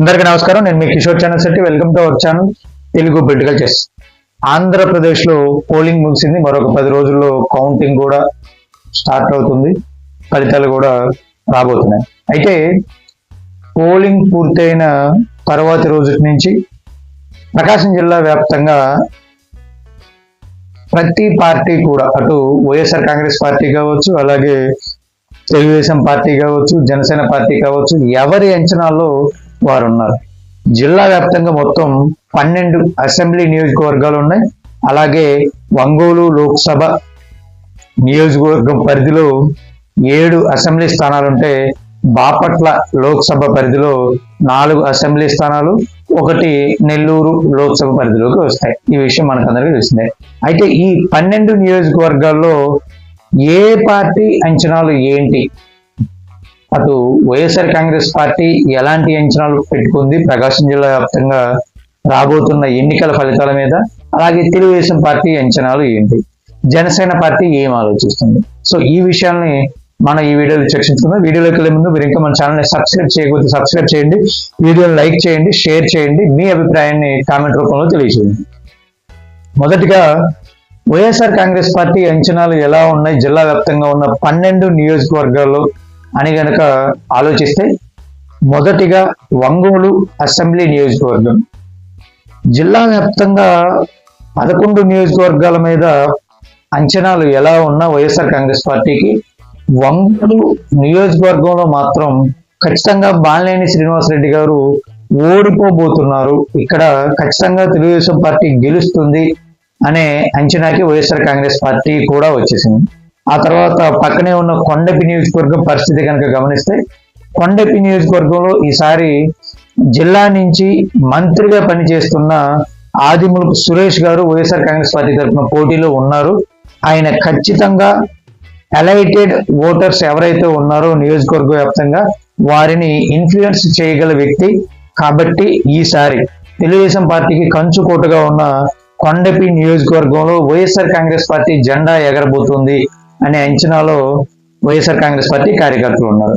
అందరికీ నమస్కారం. నేను మీ Kishore channel Setti. Welcome to our channel Telugu political chess. ఆంధ్రప్రదేశ్లో పోలింగ్ ముగిసింది. మరొక పది రోజుల్లో కౌంటింగ్ కూడా స్టార్ట్ అవుతుంది. ఫలితాలు కూడా రాబోతున్నాయి. అయితే పోలింగ్ పూర్తయిన తర్వాతి రోజు నుంచి ప్రకాశం జిల్లా వ్యాప్తంగా ప్రతి పార్టీ కూడా అటు వైఎస్ఆర్ కాంగ్రెస్ పార్టీ కావచ్చు అలాగే తెలుగుదేశం పార్టీ కావచ్చు జనసేన పార్టీ కావచ్చు ఎవరి అంచనాల్లో వారు ఉన్నారు జిల్లా వ్యాప్తంగా మొత్తం పన్నెండు అసెంబ్లీ నియోజకవర్గాలు ఉన్నాయి. అలాగే ఒంగోలు లోక్సభ నియోజకవర్గం పరిధిలో ఏడు అసెంబ్లీ స్థానాలు ఉంటే బాపట్ల లోక్సభ పరిధిలో నాలుగు అసెంబ్లీ స్థానాలు ఒకటి నెల్లూరు లోక్సభ పరిధిలోకి వస్తాయి. ఈ విషయం మనకందరికీ తెలిసిందే. అయితే ఈ పన్నెండు నియోజకవర్గాల్లో ఏ పార్టీ అంచనాలు ఏంటి? అటు వైఎస్ఆర్ కాంగ్రెస్ పార్టీ ఎలాంటి అంచనాలు పెట్టుకుంది? ప్రకాశం జిల్లా వ్యాప్తంగా రాబోతున్న ఎన్నికల ఫలితాల మీద అలాగే తెలుగుదేశం పార్టీ అంచనాలు ఏంటి? జనసేన పార్టీ ఏం ఆలోచిస్తుంది? సో ఈ విషయాల్ని మనం ఈ వీడియోలో చర్చించుకుందాం. వీడియోలోకి వెళ్ళే ముందు మీరు ఇంకా మన ఛానల్ని సబ్స్క్రైబ్ చేయకపోతే సబ్స్క్రైబ్ చేయండి. వీడియోని లైక్ చేయండి షేర్ చేయండి. మీ అభిప్రాయాన్ని కామెంట్ రూపంలో తెలియజేయండి. మొదటిగా వైఎస్ఆర్ కాంగ్రెస్ పార్టీ అంచనాలు ఎలా ఉన్నాయి? జిల్లా వ్యాప్తంగా ఉన్న పన్నెండు నియోజకవర్గాల్లో అని గనక ఆలోచిస్తే మొదటిగా వంగోలు అసెంబ్లీ నియోజకవర్గం. జిల్లా వ్యాప్తంగా పదకొండు నియోజకవర్గాల మీద అంచనాలు ఎలా ఉన్నా వైఎస్ఆర్ కాంగ్రెస్ పార్టీకి వంగోలు నియోజకవర్గంలో మాత్రం ఖచ్చితంగా బాలినేని శ్రీనివాసరెడ్డి గారు ఓడిపోబోతున్నారు. ఇక్కడ ఖచ్చితంగా తెలుగుదేశం పార్టీ గెలుస్తుంది అనే అంచనాకి వైఎస్ఆర్ కాంగ్రెస్ పార్టీ కూడా వచ్చేసింది. ఆ తర్వాత పక్కనే ఉన్న కొండపి నియోజకవర్గం పరిస్థితి కనుక గమనిస్తే కొండపి నియోజకవర్గంలో ఈసారి జిల్లా నుంచి మంత్రిగా పనిచేస్తున్న ఆదిమూలపు సురేష్ గారు వైఎస్ఆర్ కాంగ్రెస్ పార్టీ తరఫున పోటీలో ఉన్నారు. ఆయన ఖచ్చితంగా ఎలైటెడ్ ఓటర్స్ ఎవరైతే ఉన్నారో నియోజకవర్గ వ్యాప్తంగా వారిని ఇన్ఫ్లుయెన్స్ చేయగల వ్యక్తి. కాబట్టి ఈసారి తెలుగుదేశం పార్టీకి కంచుకోటగా ఉన్న కొండపి నియోజకవర్గంలో వైఎస్ఆర్ కాంగ్రెస్ పార్టీ జెండా ఎగరబోతుంది. అనే అంచనాలో వైఎస్ఆర్ కాంగ్రెస్ పార్టీ కార్యకర్తలు ఉన్నారు.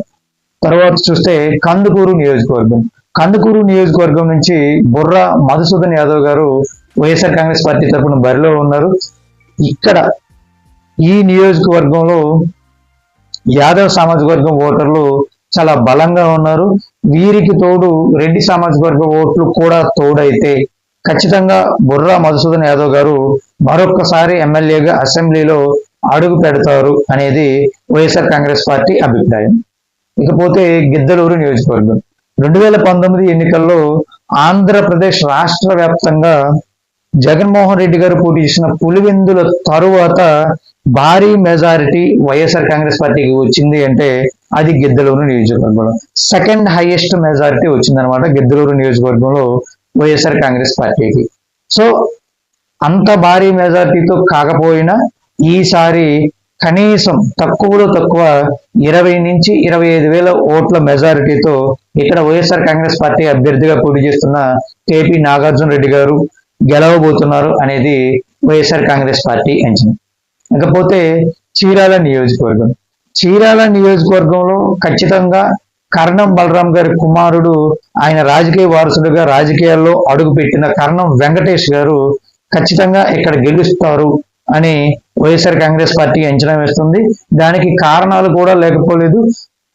తర్వాత చూస్తే కందుకూరు నియోజకవర్గం. కందుకూరు నియోజకవర్గం నుంచి బుర్రా మధుసూదన్ యాదవ్ గారు వైఎస్ఆర్ కాంగ్రెస్ పార్టీ తరఫున బరిలో ఉన్నారు. ఇక్కడ ఈ నియోజకవర్గంలో యాదవ్ సామాజిక వర్గం ఓటర్లు చాలా బలంగా ఉన్నారు. వీరికి తోడు రెడ్డి సామాజిక వర్గ ఓట్లు కూడా తోడైతే ఖచ్చితంగా బుర్రా మధుసూదన్ యాదవ్ గారు మరొక్కసారి ఎమ్మెల్యేగా అసెంబ్లీలో అడుగు పెడతారు అనేది వైఎస్ఆర్ కాంగ్రెస్ పార్టీ అభిప్రాయం. ఇకపోతే గిద్దలూరు నియోజకవర్గం. రెండు వేల పంతొమ్మిది ఎన్నికల్లో ఆంధ్రప్రదేశ్ రాష్ట్ర వ్యాప్తంగా జగన్మోహన్ రెడ్డి గారు పోటీ చేసిన పులివెందుల తరువాత భారీ మెజారిటీ వైఎస్ఆర్ కాంగ్రెస్ పార్టీకి వచ్చింది అంటే అది గిద్దలూరు నియోజకవర్గంలో. సెకండ్ హైయెస్ట్ మెజారిటీ వచ్చిందనమాట గిద్దలూరు నియోజకవర్గంలో వైఎస్ఆర్ కాంగ్రెస్ పార్టీకి. సో అంత భారీ మెజారిటీతో కాకపోయినా ఈసారి కనీసం తక్కువలో తక్కువ ఇరవై నుంచి ఇరవై ఐదు వేల ఓట్ల మెజారిటీతో ఇక్కడ వైఎస్ఆర్ కాంగ్రెస్ పార్టీ అభ్యర్థిగా పోటీ చేస్తున్న కేపీ నాగార్జున రెడ్డి గారు గెలవబోతున్నారు అనేది వైఎస్ఆర్ కాంగ్రెస్ పార్టీ అంచనా. ఇకపోతే చీరాల నియోజకవర్గం. చీరాల నియోజకవర్గంలో ఖచ్చితంగా కర్ణం బలరాం గారి కుమారుడు ఆయన రాజకీయ వారసుడిగా రాజకీయాల్లో అడుగుపెట్టిన కర్ణం వెంకటేష్ గారు ఖచ్చితంగా ఇక్కడ గెలుస్తారు అని వైఎస్ఆర్ కాంగ్రెస్ పార్టీ అంచనా వేస్తుంది. దానికి కారణాలు కూడా లేకపోలేదు.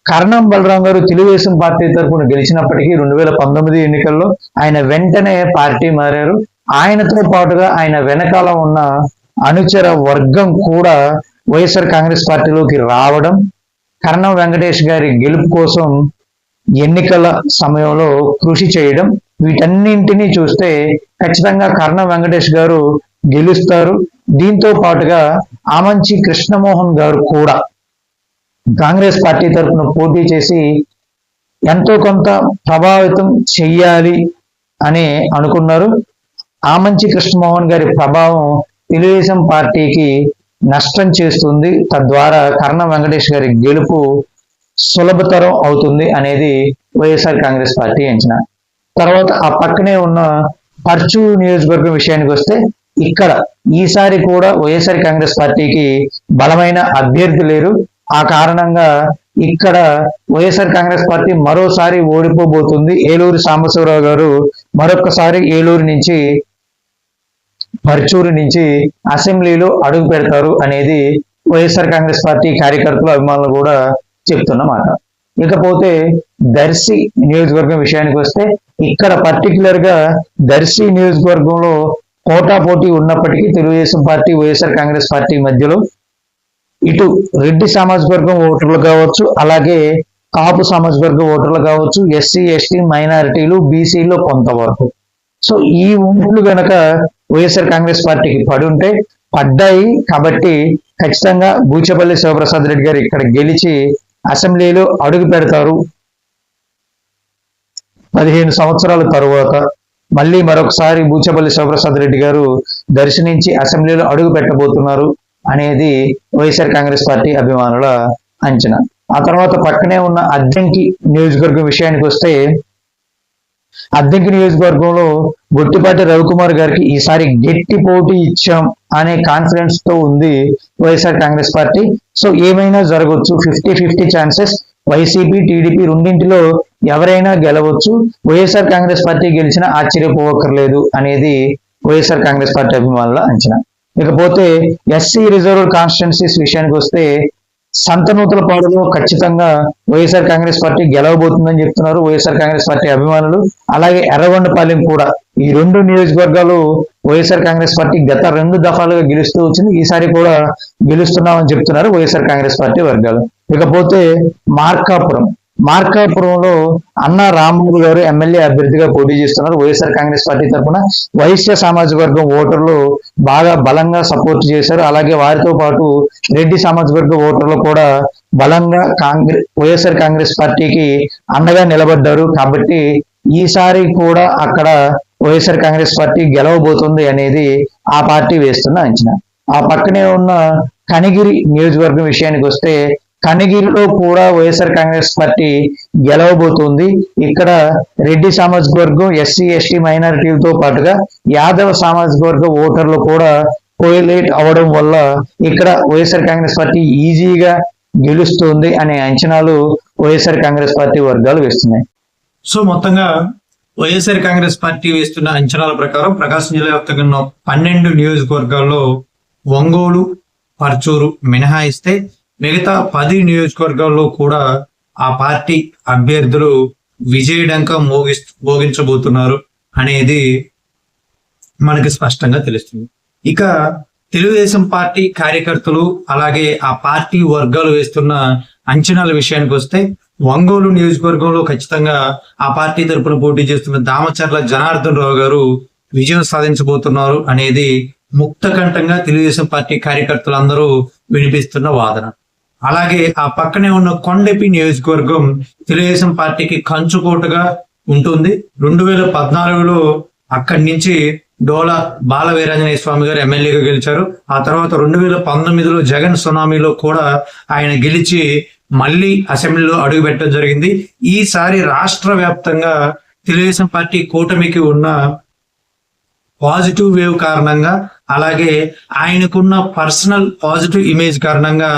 కర్ణం బలరాం గారు తెలుగుదేశం పార్టీ తరఫున గెలిచినప్పటికీ రెండు వేల పంతొమ్మిది ఎన్నికల్లో ఆయన వెంటనే పార్టీ మారారు. ఆయనతో పాటుగా ఆయన వెనకాల ఉన్న అనుచర వర్గం కూడా వైఎస్ఆర్ కాంగ్రెస్ పార్టీలోకి రావడం కర్ణం వెంకటేష్ గారి గెలుపు కోసం ఎన్నికల సమయంలో కృషి చేయడం వీటన్నింటినీ చూస్తే ఖచ్చితంగా కర్ణం వెంకటేష్ గారు గెలుస్తారు. దీంతో పాటుగా ఆమంచి కృష్ణమోహన్ గారు కూడా కాంగ్రెస్ పార్టీ తరఫున పోటీ చేసి ఎంతో కొంత ప్రభావితం చెయ్యాలి అని అనుకున్నారు. ఆమంచి కృష్ణమోహన్ గారి ప్రభావం తెలుగుదేశం పార్టీకి నష్టం చేస్తుంది. తద్వారా కర్ణ వెంకటేష్ గారి గెలుపు సులభతరం అవుతుంది అనేది వైఎస్ఆర్ కాంగ్రెస్ పార్టీ అంచనా. తర్వాత ఆ పక్కనే ఉన్న పర్చు నియోజకవర్గం విషయానికి వస్తే ఇక్కడ ఈసారి కూడా వైఎస్ఆర్ కాంగ్రెస్ పార్టీకి బలమైన అభ్యర్థి లేరు. ఆ కారణంగా ఇక్కడ వైఎస్ఆర్ కాంగ్రెస్ పార్టీ మరోసారి ఓడిపోబోతుంది. ఏలూరు సాంబశివరావు గారు మరొకసారి ఏలూరు నుంచి పర్చూరు నుంచి అసెంబ్లీలో అడుగు పెడతారు అనేది వైఎస్ఆర్ కాంగ్రెస్ పార్టీ కార్యకర్తలు అభిమానులు కూడా చెప్తున్నమాట ఇకపోతే దర్శి నియోజకవర్గం విషయానికి వస్తే ఇక్కడ పర్టికులర్గా దర్శి నియోజకవర్గంలో పోటా పోటీ ఉన్నప్పటికీ Telugu Desam party YSR Congress party మధ్యలో ఇటు రెడ్డి సామాజిక వర్గం ఓటర్లు కావచ్చు అలాగే కాపు సామాజిక వర్గం ఓటర్లు కావచ్చు ఎస్సీ ఎస్టీ మైనారిటీలు బీసీలో కొంతవరకు. సో ఈ ఓట్లు గనక వైఎస్ఆర్ కాంగ్రెస్ పార్టీకి పడి ఉంటే పడ్డాయి కాబట్టి ఖచ్చితంగా బూచపల్లి శివప్రసాద్ రెడ్డి గారు ఇక్కడ గెలిచి అసెంబ్లీలో అడుగు పెడతారు. పదిహేను సంవత్సరాల తరువాత మళ్ళీ మరొకసారి బూచపల్లి శివప్రసాద్ రెడ్డి గారు దర్శనించి అసెంబ్లీలో అడుగు పెట్టబోతున్నారు అనేది వైఎస్ఆర్ కాంగ్రెస్ పార్టీ అభిమానుల అంచనా. ఆ తర్వాత పక్కనే ఉన్న అద్దెంకి నియోజకవర్గం విషయానికి వస్తే అద్దెంకి నియోజకవర్గంలో గుట్టిపాటి రవికుమార్ గారికి ఈసారి గట్టి పోటీ ఇచ్చాం అనే కాన్ఫిడెన్స్తో ఉంది వైఎస్ఆర్ కాంగ్రెస్ పార్టీ. సో ఏమైనా జరగవచ్చు fifty fifty chances YCP TDP రెండింటిలో ఎవరైనా గెలవచ్చు. వైఎస్ఆర్ కాంగ్రెస్ పార్టీ గెలిచినా ఆశ్చర్యపోవక్కర్లేదు అనేది వైఎస్ఆర్ కాంగ్రెస్ పార్టీ అభిమానుల అంచనా. ఇకపోతే ఎస్సీ రిజర్వ్ కాన్స్టిట్యున్సీస్ విషయానికి వస్తే సంతనూతల పాడులో ఖచ్చితంగా వైఎస్ఆర్ కాంగ్రెస్ పార్టీ గెలవబోతుందని చెప్తున్నారు వైఎస్ఆర్ కాంగ్రెస్ పార్టీ అభిమానులు. అలాగే ఎర్రగొండపాలెం కూడా ఈ రెండు నియోజకవర్గాలు వైఎస్ఆర్ కాంగ్రెస్ పార్టీ గత రెండు దఫాలుగా గెలుస్తూ వచ్చింది. ఈసారి కూడా గెలుస్తున్నామని చెప్తున్నారు వైఎస్ఆర్ కాంగ్రెస్ పార్టీ వర్గాలు. ఇకపోతే మార్కాపురం. మార్కాపురంలో అన్న రాంబాబు గారు ఎమ్మెల్యే అభ్యర్థిగా పోటీ చేస్తున్నారు. వైఎస్ఆర్ కాంగ్రెస్ పార్టీ తరఫున వైశ్య సామాజిక వర్గం ఓటర్లు బాగా బలంగా సపోర్ట్ చేశారు. అలాగే వారితో పాటు రెడ్డి సామాజిక వర్గ ఓటర్లు కూడా బలంగా కాంగ్రెస్ వైఎస్ఆర్ కాంగ్రెస్ పార్టీకి అండగా నిలబడ్డారు. కాబట్టి ఈసారి కూడా అక్కడ వైఎస్ఆర్ కాంగ్రెస్ పార్టీ గెలవబోతుంది అనేది ఆ పార్టీ వేస్తున్న అంచనా. ఆ పక్కనే ఉన్న కనిగిరి నియోజకవర్గం విషయానికి వస్తే కనిగిరిలో కూడా వైఎస్ఆర్ కాంగ్రెస్ పార్టీ గెలవబోతుంది. ఇక్కడ రెడ్డి సామాజిక వర్గం ఎస్సీ ఎస్టీ మైనారిటీలతో పాటుగా యాదవ సామాజిక వర్గ ఓటర్లు కూడా కోయిలేట్ అవడం వల్ల ఇక్కడ వైఎస్ఆర్ కాంగ్రెస్ పార్టీ ఈజీగా గెలుస్తుంది అనే అంచనాలు వైఎస్ఆర్ కాంగ్రెస్ పార్టీ వర్గాలు వేస్తున్నాయి. సో మొత్తంగా వైఎస్ఆర్ కాంగ్రెస్ పార్టీ వేస్తున్న అంచనాల ప్రకారం ప్రకాశం జిల్లా వ్యాప్తంగా పన్నెండు నియోజకవర్గాల్లో ఒంగోలు పర్చూరు మినహాయిస్తే మిగతా పది నియోజకవర్గాల్లో కూడా ఆ పార్టీ అభ్యర్థులు విజయడంక మోగి మోగించబోతున్నారు అనేది మనకి స్పష్టంగా తెలుస్తుంది. ఇక తెలుగుదేశం పార్టీ కార్యకర్తలు అలాగే ఆ పార్టీ వర్గాలు వేస్తున్న అంచనాల విషయానికి వస్తే ఒంగోలు నియోజకవర్గంలో ఖచ్చితంగా ఆ పార్టీ తరపున పోటీ చేస్తున్న దామచర్ల జనార్దన్ రావు గారు విజయం సాధించబోతున్నారు అనేది ముక్తకంఠంగా తెలుగుదేశం పార్టీ కార్యకర్తలందరూ వినిపిస్తున్న వాదన. అలాగే ఆ పక్కనే ఉన్న కొండపి నియోజకవర్గం తెలుగుదేశం పార్టీకి కంచుకోటగా ఉంటుంది. రెండు వేల పద్నాలుగులో అక్కడి నుంచి డోలా బాల వీరాంజనేయ స్వామి గారు ఎమ్మెల్యేగా గెలిచారు. ఆ తర్వాత రెండు వేల పంతొమ్మిదిలో జగన్ సునామీలో కూడా ఆయన గెలిచి మళ్ళీ అసెంబ్లీలో అడుగు పెట్టడం జరిగింది. ఈసారి రాష్ట్ర వ్యాప్తంగా తెలుగుదేశం పార్టీ కూటమికి ఉన్న పాజిటివ్ వేవ్ కారణంగా అలాగే ఆయనకున్న పర్సనల్ పాజిటివ్ ఇమేజ్ కారణంగా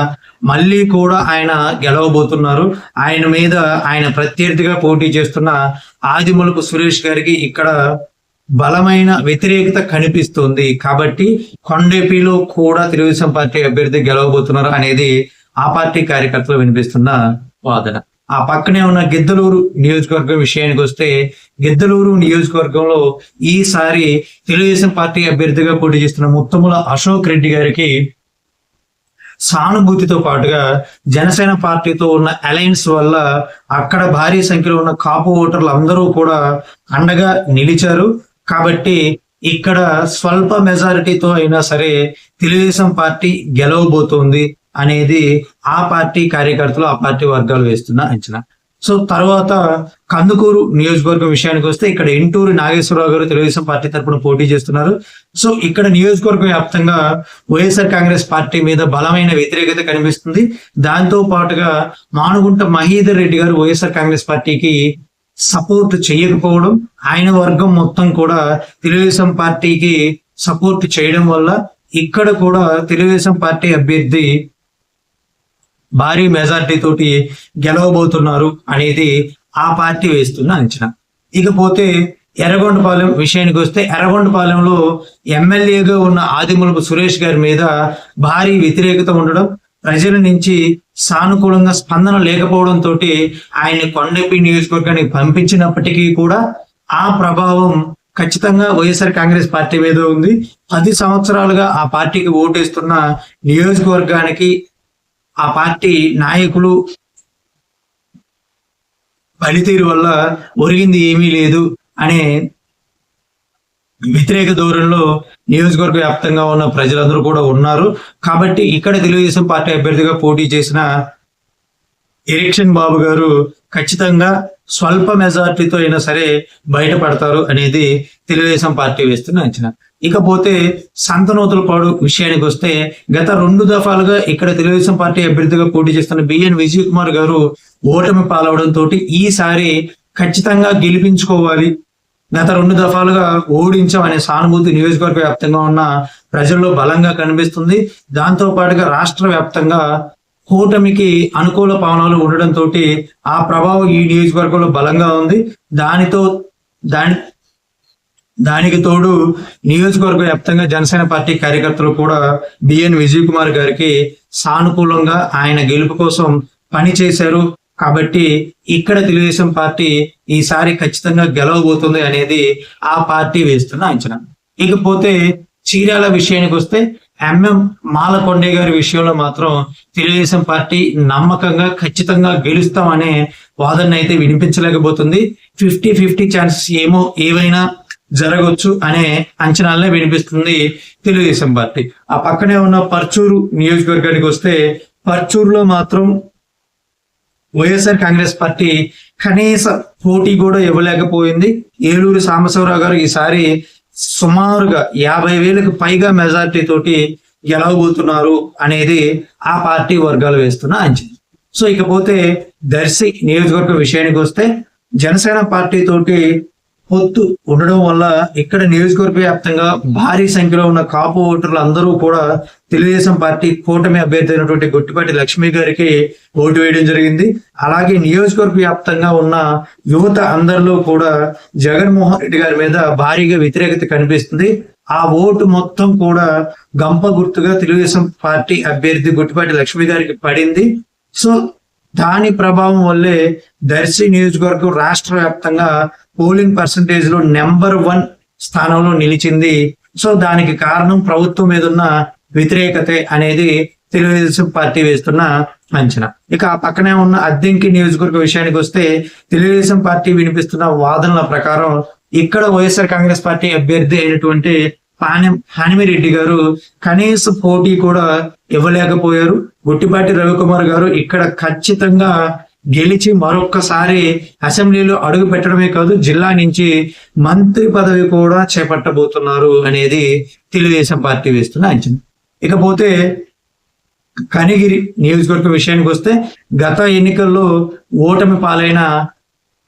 మళ్ళీ కూడా ఆయన గెలవబోతున్నారు. ఆయన మీద ఆయన ప్రత్యర్థిగా పోటీ చేస్తున్న ఆదిమలుపు సురేష్ గారికి ఇక్కడ బలమైన వ్యతిరేకత కనిపిస్తుంది. కాబట్టి కొండేపిలో కూడా తెలుగుదేశం పార్టీ అభ్యర్థి గెలవబోతున్నారు అనేది ఆ పార్టీ కార్యకర్తలు వినిపిస్తున్న వాదన. ఆ పక్కనే ఉన్న గిద్దలూరు నియోజకవర్గం విషయానికి వస్తే గిద్దలూరు నియోజకవర్గంలో ఈసారి తెలుగుదేశం పార్టీ అభ్యర్థిగా పోటీ చేస్తున్న ముత్తముల అశోక్ రెడ్డి గారికి సానుభూతితో పాటుగా జనసేన పార్టీతో ఉన్న అలయన్స్ వల్ల అక్కడ భారీ సంఖ్యలో ఉన్న కాపు ఓటర్లు అందరూ కూడా అండగా నిలిచారు. కాబట్టి ఇక్కడ స్వల్ప మెజారిటీతో అయినా సరే తెలుగుదేశం పార్టీ గెలవబోతోంది అనేది ఆ పార్టీ కార్యకర్తలు ఆ పార్టీ వర్గాలు వేస్తున్న అంచనా. సో తర్వాత కందుకూరు నియోజకవర్గం విషయానికి వస్తే ఇక్కడ ఇంటూరు నాగేశ్వరరావు గారు తెలుగుదేశం పార్టీ తరపున పోటీ చేస్తున్నారు. సో ఇక్కడ నియోజకవర్గ వ్యాప్తంగా వైఎస్ఆర్ కాంగ్రెస్ పార్టీ మీద బలమైన వ్యతిరేకత కనిపిస్తుంది. దాంతో పాటుగా మానుగుంట మహీధర్ రెడ్డి గారు వైఎస్ఆర్ కాంగ్రెస్ పార్టీకి సపోర్ట్ చేయకపోవడం ఆయన వర్గం మొత్తం కూడా తెలుగుదేశం పార్టీకి సపోర్ట్ చేయడం వల్ల ఇక్కడ కూడా తెలుగుదేశం పార్టీ అభ్యర్థి భారీ మెజార్టీ తోటి గెలవబోతున్నారు అనేది ఆ పార్టీ వేస్తున్న అంచనా. ఇకపోతే ఎర్రగొండపాలెం విషయానికి వస్తే ఎర్రగొండపాలెంలో ఎమ్మెల్యేగా ఉన్న ఆదిమూలపు సురేష్ గారి మీద భారీ వ్యతిరేకత ఉండడం ప్రజల నుంచి సానుకూలంగా స్పందన లేకపోవడంతో ఆయన్ని ఆయన కొండపి నియోజకవర్గానికి పంపించినప్పటికీ కూడా ఆ ప్రభావం ఖచ్చితంగా వైఎస్ఆర్ కాంగ్రెస్ పార్టీ మీద ఉంది. పది సంవత్సరాలుగా ఆ పార్టీకి ఓటేస్తున్న నియోజకవర్గానికి ఆ పార్టీ నాయకులు పనితీరు వల్ల ఒరిగింది ఏమీ లేదు అనే వ్యతిరేక ధోరణిలో నియోజకవర్గ వ్యాప్తంగా ఉన్న ప్రజలందరూ కూడా ఉన్నారు. కాబట్టి ఇక్కడ తెలుగుదేశం పార్టీ అభ్యర్థిగా పోటీ చేసిన ఎరిక్షన్ బాబు గారు ఖచ్చితంగా స్వల్ప మెజార్టీతో అయినా సరే బయటపడతారు అనేది తెలుగుదేశం పార్టీ వేస్తున్న అంచనా. ఇకపోతే సంతనూతలపాడు విషయానికి వస్తే గత రెండు దఫాలుగా ఇక్కడ తెలుగుదేశం పార్టీ అభ్యర్థిగా పోటీ చేస్తున్న బిఎన్ విజయ్ కుమార్ గారు ఓటమి పాలవడంతో ఈసారి ఖచ్చితంగా గెలిపించుకోవాలి. గత రెండు దఫాలుగా ఓడించాం అనే సానుభూతి నియోజకవర్గ వ్యాప్తంగా ఉన్న ప్రజల్లో బలంగా కనిపిస్తుంది. దాంతో పాటుగా రాష్ట్ర వ్యాప్తంగా కూటమికి అనుకూల పవనాలు ఉండడంతో ఆ ప్రభావం ఈ నియోజకవర్గంలో బలంగా ఉంది. దానితో దాని దానికి తోడు నియోజకవర్గ వ్యాప్తంగా జనసేన పార్టీ కార్యకర్తలు కూడా బిఎన్ విజయ్ కుమార్ గారికి సానుకూలంగా ఆయన గెలుపు కోసం పని చేశారు. కాబట్టి ఇక్కడ తెలుగుదేశం పార్టీ ఈసారి ఖచ్చితంగా గెలవబోతుంది అనేది ఆ పార్టీ వేస్తున్న అంచనా. ఇకపోతే చీరాల విషయానికి వస్తే ఎంఎం మాలకొండే గారి విషయంలో మాత్రం తెలుగుదేశం పార్టీ నమ్మకంగా ఖచ్చితంగా గెలుస్తామనే వాదన అయితే వినిపించలేకపోతుంది. ఫిఫ్టీ ఫిఫ్టీ ఛాన్సెస్ ఏమో ఏవైనా జరగవచ్చు అనే అంచనాలనే వినిపిస్తుంది తెలుగుదేశం పార్టీ. ఆ పక్కనే ఉన్న పర్చూరు నియోజకవర్గానికి వస్తే పర్చూరులో మాత్రం వైఎస్ఆర్ కాంగ్రెస్ పార్టీ కనీస పోటీ కూడా ఇవ్వలేకపోయింది. ఏలూరు సాంబశివరావు గారు ఈసారి సుమారుగా యాభై వేలకు పైగా మెజార్టీ తోటి గెలవబోతున్నారు అనేది ఆ పార్టీ వర్గాలు వేస్తున్న అంచనా. సో ఇకపోతే దర్శి నియోజకవర్గ విషయానికి వస్తే జనసేన పార్టీ తోటి పొత్తు ఉండడం వల్ల ఇక్కడ నియోజకవర్గ వ్యాప్తంగా భారీ సంఖ్యలో ఉన్న కాపు ఓటర్లు అందరూ కూడా తెలుగుదేశం పార్టీ కూటమి అభ్యర్థి అయినటువంటి గొట్టిపాటి లక్ష్మి గారికి ఓటు వేయడం జరిగింది. అలాగే నియోజకవర్గ వ్యాప్తంగా ఉన్న యువత అందరిలో కూడా జగన్మోహన్ రెడ్డి గారి మీద భారీగా వ్యతిరేకత కనిపిస్తుంది. ఆ ఓటు మొత్తం కూడా గంప గుర్తుగా తెలుగుదేశం పార్టీ అభ్యర్థి గుట్టిపాటి లక్ష్మి గారికి పడింది. సో దాని ప్రభావం వల్లే దర్శి నియోజకవర్గం రాష్ట్ర వ్యాప్తంగా పోలింగ్ పర్సంటేజ్లో నెంబర్ వన్ స్థానంలో నిలిచింది. సో దానికి కారణం ప్రభుత్వం మీద ఉన్న వ్యతిరేకతే అనేది తెలుగుదేశం పార్టీ వేస్తున్న అంచనా. ఇక ఆ పక్కనే ఉన్న అద్దెంకి నియోజకవర్గ విషయానికి వస్తే తెలుగుదేశం పార్టీ వినిపిస్తున్న వాదనల ప్రకారం ఇక్కడ వైఎస్ఆర్ కాంగ్రెస్ పార్టీ అభ్యర్థి అయినటువంటి పాని హానిమిరెడ్డి గారు కనీస పోటీ కూడా ఇవ్వలేకపోయారు. గుట్టిపాటి రవికుమార్ గారు ఇక్కడ ఖచ్చితంగా గెలిచి మరొక్కసారి అసెంబ్లీలో అడుగు పెట్టడమే కాదు జిల్లా నుంచి మంత్రి పదవి కూడా చేపట్టబోతున్నారు అనేది తెలుగుదేశం పార్టీ వేస్తున్న అంచనా. ఇకపోతే కనిగిరి నియోజకవర్గ విషయానికి వస్తే గత ఎన్నికల్లో ఓటమి పాలైన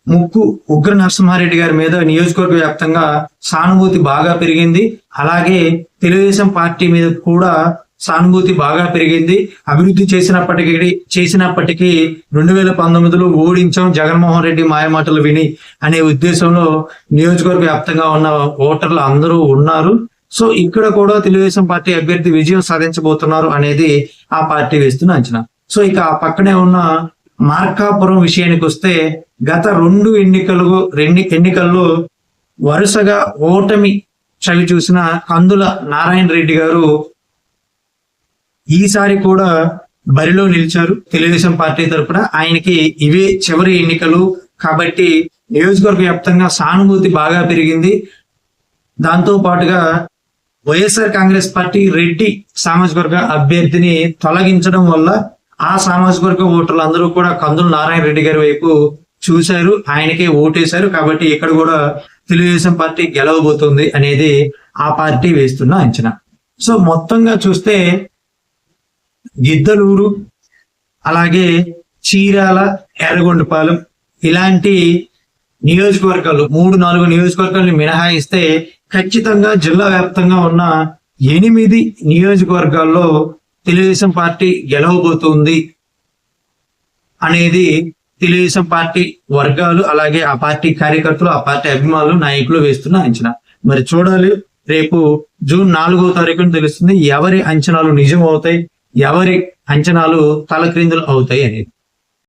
ముక్కు ఉగ్ర నరసింహారెడ్డి గారి మీద నియోజకవర్గ వ్యాప్తంగా సానుభూతి బాగా పెరిగింది. అలాగే తెలుగుదేశం పార్టీ మీద కూడా సానుభూతి బాగా పెరిగింది. అభివృద్ధి చేసినప్పటికీ చేసినప్పటికీ రెండు వేల పంతొమ్మిదిలో ఓడించాం జగన్మోహన్ రెడ్డి మాయమాటలు విని అనే ఉద్దేశంలో నియోజకవర్గ వ్యాప్తంగా ఉన్న ఓటర్లు అందరూ ఉన్నారు. సో ఇక్కడ కూడా తెలుగుదేశం పార్టీ అభ్యర్థి విజయం సాధించబోతున్నారు అనేది ఆ పార్టీ వేస్తున్న అంచనా. సో ఇక ఆ పక్కనే ఉన్న మార్కాపురం విషయానికి వస్తే గత రెండు ఎన్నికలు రెండు ఎన్నికల్లో వరుసగా ఓటమి చవి చూసిన కందుల నారాయణ రెడ్డి గారు ఈసారి కూడా బరిలో నిలిచారు. తెలుగుదేశం పార్టీ తరఫున ఆయనకి ఇవే చివరి ఎన్నికలు. కాబట్టి నియోజకవర్గ వ్యాప్తంగా సానుభూతి బాగా పెరిగింది. దాంతో పాటుగా వైఎస్ఆర్ కాంగ్రెస్ పార్టీ రెడ్డి సామాజిక వర్గ అభ్యర్థిని తొలగించడం వల్ల ఆ సామాజిక వర్గ ఓటర్లు అందరూ కూడా కందులు నారాయణ రెడ్డి గారి వైపు చూశారు. ఆయనకే ఓటేశారు. కాబట్టి ఇక్కడ కూడా తెలుగుదేశం పార్టీ గెలవబోతుంది అనేది ఆ పార్టీ వేస్తున్న అంచనా. సో మొత్తంగా చూస్తే గిద్దలూరు అలాగే చీరాల ఎర్రగొండపాలెం ఇలాంటి నియోజకవర్గాలు మూడు నాలుగు నియోజకవర్గాలను మినహాయిస్తే ఖచ్చితంగా జిల్లా వ్యాప్తంగా ఉన్న ఎనిమిది నియోజకవర్గాల్లో తెలుగుదేశం పార్టీ గెలవబోతుంది అనేది తెలుగుదేశం పార్టీ వర్గాలు అలాగే ఆ పార్టీ కార్యకర్తలు ఆ పార్టీ అభిమానులు నాయకులు వేస్తున్న అంచనా. మరి చూడాలి రేపు జూన్ నాలుగో తారీఖున తెలుస్తుంది ఎవరి అంచనాలు నిజం అవుతాయి ఎవరి అంచనాలు తలక్రిందులు అవుతాయి అనేది.